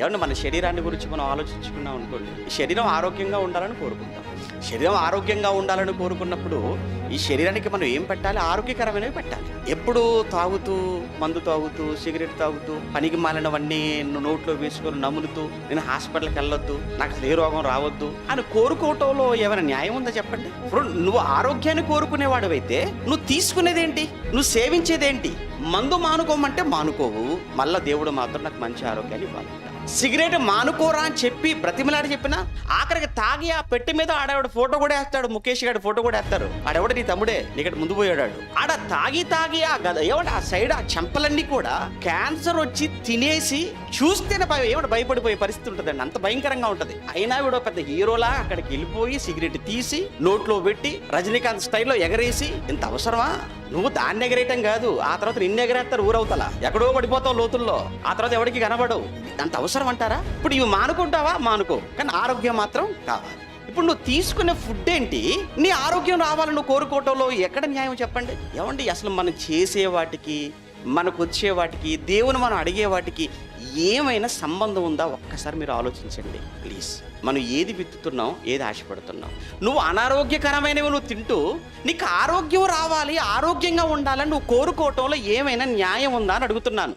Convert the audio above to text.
ఏమన్నా మన శరీరాన్ని గురించి మనం ఆలోచించుకున్నాం అనుకోండి ఈ శరీరం ఆరోగ్యంగా ఉండాలని కోరుకుంటాం. శరీరం ఆరోగ్యంగా ఉండాలని కోరుకున్నప్పుడు ఈ శరీరానికి మనం ఏం పెట్టాలి? ఆరోగ్యకరమైనవి పెట్టాలి. ఎప్పుడు తాగుతూ మందు తాగుతూ సిగరెట్ తాగుతూ పనికి మాలినవన్నీ నోట్లో వేసుకొని నములుతూ నేను హాస్పిటల్కి వెళ్ళొద్దు నాకు అసలు ఏ రోగం రావద్దు అని కోరుకోవటంలో ఏమైనా న్యాయం ఉందా చెప్పండి? ఇప్పుడు నువ్వు ఆరోగ్యాన్ని కోరుకునేవాడివైతే నువ్వు తీసుకునేదేంటి? నువ్వు సేవించేదేంటి? మందు మానుకోమంటే మానుకోవు. మళ్ళా దేవుడు మాత్రం నాకు మంచి ఆరోగ్యాన్ని ఇవ్వాలి. సిగరెట్ మానుకోరా అని చెప్పి బ్రతిమలాడి చెప్పినా ఆఖరికి తాగి ఆ పెట్టి మీద ఆడవాడు ఫోటో కూడా వేస్తాడు ముఖేష్ గారి ఫోటో కూడా వేస్తారు. ఆడెవడ నీ తమ్ముడే? నీకటి ముందు పోయాడు ఆడ తాగి తాగి ఆ గద ఏమంటే ఆ సైడ్ ఆ చెంపలన్నీ కూడా క్యాన్సర్ వచ్చి తినేసి చూస్తేనే భయం ఏమంటే భయపడిపోయే పరిస్థితి ఉంటుందండి. అంత భయంకరంగా ఉంటది. అయినా వీడు పెద్ద హీరోలా అక్కడికి వెళ్ళిపోయి సిగరెట్ తీసి నోట్లో పెట్టి రజనీకాంత్ స్టైల్లో ఎగరేసి ఇంత అవసరమా? నువ్వు దాన్ని ఎగరేయటం కాదు. ఆ తర్వాత నిన్ను ఎగరేస్తారు ఊరవుతల. ఎక్కడో పడిపోతావు లోతుల్లో. ఆ తర్వాత ఎవరికి కనబడవు. అంత అవసరం అంటారా ఇప్పుడు ఇవి మానుకుంటావా? మానుకో. కానీ ఆరోగ్యం మాత్రం కావాలి. ఇప్పుడు నువ్వు తీసుకునే ఫుడ్ ఏంటి? నీ ఆరోగ్యం రావాలని నువ్వు కోరుకోవటంలో ఎక్కడ న్యాయం చెప్పండి? ఏమండి అసలు మనం చేసే వాటికి మనకు వచ్చే వాటికి దేవుని మనం అడిగే వాటికి ఏమైనా సంబంధం ఉందా? ఒక్కసారి మీరు ఆలోచించండి ప్లీజ్. మనం ఏది విత్తుతున్నాం ఏది ఆశపడుతున్నాం? నువ్వు అనారోగ్యకరమైనవి నువ్వు తింటూ నీకు ఆరోగ్యం రావాలి ఆరోగ్యంగా ఉండాలని నువ్వు కోరుకోవటంలో ఏమైనా న్యాయం ఉందా అని అడుగుతున్నాను.